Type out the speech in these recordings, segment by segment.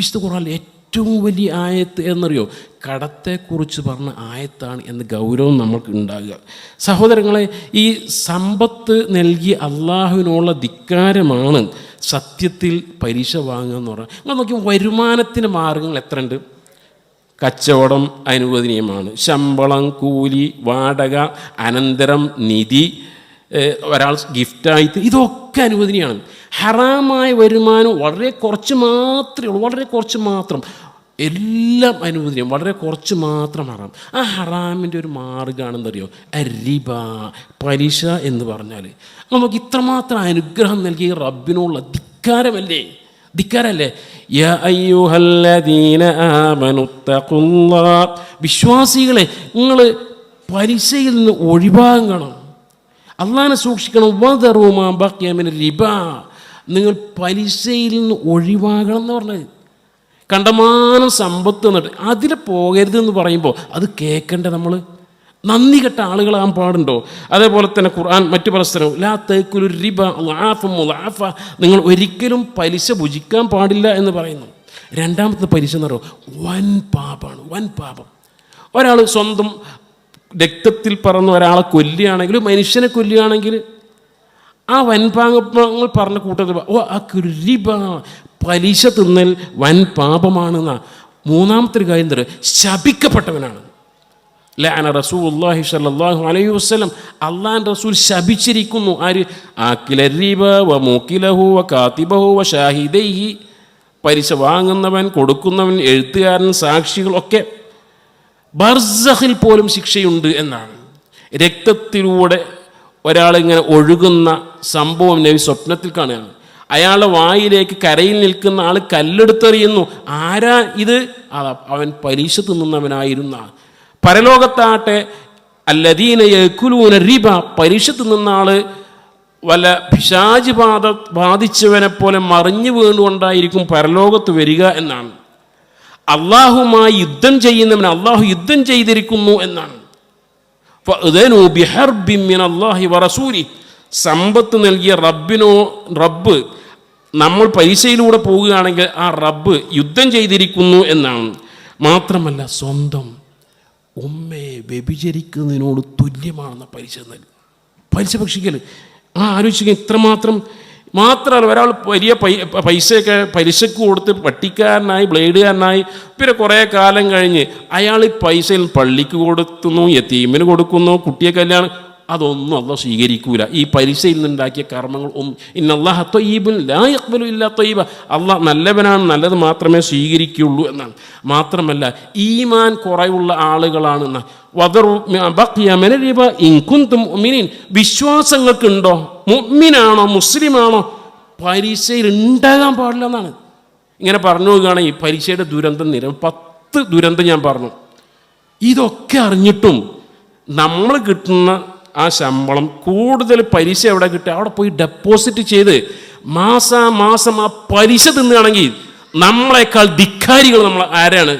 വിശുദ്ധ കുറാൻ ഏറ്റവും വലിയ ആയത്ത് എന്നറിയോ? കടത്തെക്കുറിച്ച് പറഞ്ഞ ആയത്താണ് എന്ന് ഗൗരവം നമുക്ക് ഉണ്ടാകുക. സഹോദരങ്ങളെ ഈ സമ്പത്ത് നൽകി അള്ളാഹുവിനുള്ള ധിക്കാരമാണ് സത്യത്തിൽ പരീക്ഷ വാങ്ങുക എന്ന് പറഞ്ഞാൽ. നിങ്ങൾ നോക്കി വരുമാനത്തിന്റെ മാർഗങ്ങൾ എത്രയുണ്ട്? കച്ചവടം അനുവദനീയമാണ്. ശമ്പളം കൂലി വാടക അനന്തരം നിധി ഒരാൾ ഗിഫ്റ്റായിട്ട് ഇതൊക്കെ അനുവദനീയമാണ് ഹറാമായ വരുമാനം വളരെ കുറച്ച് മാത്രമേ ഉള്ളൂ വളരെ കുറച്ച് മാത്രം. എല്ലാം അനുവദനീയം വളരെ കുറച്ച് മാത്രം ഹറാം. ആ ഹറാമിന്റെ ഒരു മാർഗമാണെന്നറിയോ അരിബ പലിശ എന്ന് പറഞ്ഞാൽ നമുക്ക് ഇത്രമാത്രം അനുഗ്രഹം നൽകിയ റബ്ബിനുള്ള ധിക്കാരമല്ലേ? ധിക്കാരല്ലേ വിശ്വാസികളെ നിങ്ങൾ പലിശയിൽ നിന്ന് ഒഴിവാകണം. അള്ളാഹിനെ സൂക്ഷിക്കണം. റിബ. നിങ്ങൾ പലിശയിൽ നിന്ന് ഒഴിവാകണം എന്ന് പറഞ്ഞത്. കണ്ടമാനം സമ്പത്ത് എന്നിട്ട് അതിൽ പോകരുത് എന്ന് പറയുമ്പോൾ അത് കേൾക്കണ്ടേ നമ്മൾ നന്ദി കെട്ട ആളുകളാകാൻ പാടുണ്ടോ? അതേപോലെ തന്നെ ഖുർആൻ മറ്റു പല സ്ഥലവും ലാ തേക്കുലു റിബ മുലാഫ നിങ്ങൾ ഒരിക്കലും പലിശ ഭുജിക്കാൻ പാടില്ല എന്ന് പറയുന്നു. രണ്ടാമത്തെ പലിശ എന്ന് പറയുമ്പോൾ വൻ പാപമാണ് വൻ പാപം. ഒരാൾ സ്വന്തം രക്തത്തിൽ പറന്ന് ഒരാളെ കൊല്ലുകയാണെങ്കിൽ മനുഷ്യനെ കൊല്ലുകയാണെങ്കിൽ ആ വൻപാപങ്ങൾ പറഞ്ഞ കൂട്ടത്തിൽ ഓ ആ കുരിബ പലിശ തിന്നൽ വൻ പാപമാണെന്ന. മൂന്നാമത്തെ കാര്യം തരും ശപിക്കപ്പെട്ടവനാണ്. ലാന റസൂലുള്ളാഹി സല്ലാഹു അലൈഹി വസ്ലം അള്ളാൻ റസൂൽ ശപിച്ചിരിക്കുന്നു. ആര്? ആക്കില റിബ വ മൂക്കിലഹു വ കാത്തിബഹു വ ഷാഹിദൈഹി. പലിശ വാങ്ങുന്നവൻ കൊടുക്കുന്നവൻ എഴുത്തുകാരൻ സാക്ഷികളൊക്കെ ബർസഖിൽ പോലും ശിക്ഷയുണ്ട് എന്നാണ്. രക്തത്തിലൂടെ ഒരാളിങ്ങനെ ഒഴുകുന്ന സംഭവം നബി സ്വപ്നത്തിൽ കാണുകയാണ്. അയാളുടെ വായിലേക്ക് കരയിൽ നിൽക്കുന്ന ആൾ കല്ലെടുത്തെറിയുന്നു. ആരാ ഇത്? അവൻ പരീക്ഷ തിന്നുന്നവനായിരുന്ന. പരലോകത്താട്ടെ അല്ലദീന റിബ പരീക്ഷ തിന്നുന്ന ആൾ വല്ല പിശാജ് ബാധ ബാധിച്ചവനെ പോലെ മറിഞ്ഞു വീണുകൊണ്ടായിരിക്കും പരലോകത്ത് വരിക എന്നാണ്. അള്ളാഹുമായി യുദ്ധം ചെയ്യുന്നവൻ അള്ളാഹു യുദ്ധം ചെയ്തിരിക്കുന്നു എന്നാണ്. അല്ലാഹി വറസൂലി സമ്പത്ത് നൽകിയ റബ്ബിനോ റബ്ബ് നമ്മൾ പൈസയിലൂടെ പോവുകയാണെങ്കിൽ ആ റബ്ബ് യുദ്ധം ചെയ്തിരിക്കുന്നു എന്നാണ്. മാത്രമല്ല സ്വന്തം ഉമ്മയെ വ്യഭിചരിക്കുന്നതിനോട് തുല്യമാണെന്ന പലിശ നൽകി. പലിശ ഭക്ഷിക്കൽ ആ ആലോചിക്കുക ഇത്രമാത്രം മാത്രമല്ല ഒരാൾ വലിയ പൈസയൊക്കെ പലിശക്ക് കൊടുത്ത് പട്ടിക്കാരനായി ബ്ലേഡുകാരനായി പിന്നെ കുറേ കാലം കഴിഞ്ഞ് അയാൾ ഈ പൈസയിൽ പള്ളിക്ക് കൊടുക്കുന്നു യത്തീമിന് കൊടുക്കുന്നു കുട്ടിയെ കല്യാണം അതൊന്നും അല്ല സ്വീകരിക്കൂല. ഈ പലിശയിൽ നിന്നുണ്ടാക്കിയ കർമ്മങ്ങൾ ഒന്നും ഇന്നല്ലാഹ തൊയ്യബുൻ ലാ യഖ്ബലു ഇല്ലാ തൊയ്യബ. അള്ളാഹ് നല്ലവനാണ് നല്ലത് മാത്രമേ സ്വീകരിക്കുള്ളൂ എന്നാണ്. മാത്രമല്ല ഈമാൻ കുറവുള്ള ആളുകളാണ് എന്നാ. വദറു ബഖിയ മിന റിബ ഇൻ കുന്തും മുഅ്മിനീൻ. വിശ്വാസങ്ങൾക്കുണ്ടോ? മുഅ്മിനാണോ? മുസ്ലിമാണോ? പരീക്ഷയിൽ ഉണ്ടാകാൻ പാടില്ല എന്നാണ്. ഇങ്ങനെ പറഞ്ഞു നോക്കുകയാണെങ്കിൽ പരീക്ഷയുടെ ദുരന്തം നിര പത്ത് ദുരന്തം ഞാൻ പറഞ്ഞു. ഇതൊക്കെ അറിഞ്ഞിട്ടും നമ്മൾ കിട്ടുന്ന ആ ശമ്പളം കൂടുതൽ പലിശ എവിടെ കിട്ടുക? അവിടെ പോയി ഡെപ്പോസിറ്റ് ചെയ്ത് മാസാമാസം ആ പലിശ തിന്നുകയാണെങ്കിൽ നമ്മളെക്കാൾ ധിക്കാരികൾ നമ്മൾ ആരാണ്?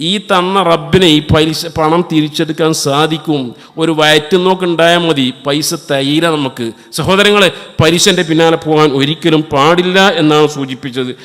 ഈ തന്ന റബ്ബിനെ ഈ പലിശ പണം തിരിച്ചെടുക്കാൻ സാധിക്കും. ഒരു വയറ്റുനോക്ക് ഉണ്ടായാൽ മതി. പൈസ തൈര നമുക്ക്. സഹോദരങ്ങളെ പലിശന്റെ പിന്നാലെ പോകാൻ ഒരിക്കലും പാടില്ല എന്നാണ് സൂചിപ്പിച്ചത്.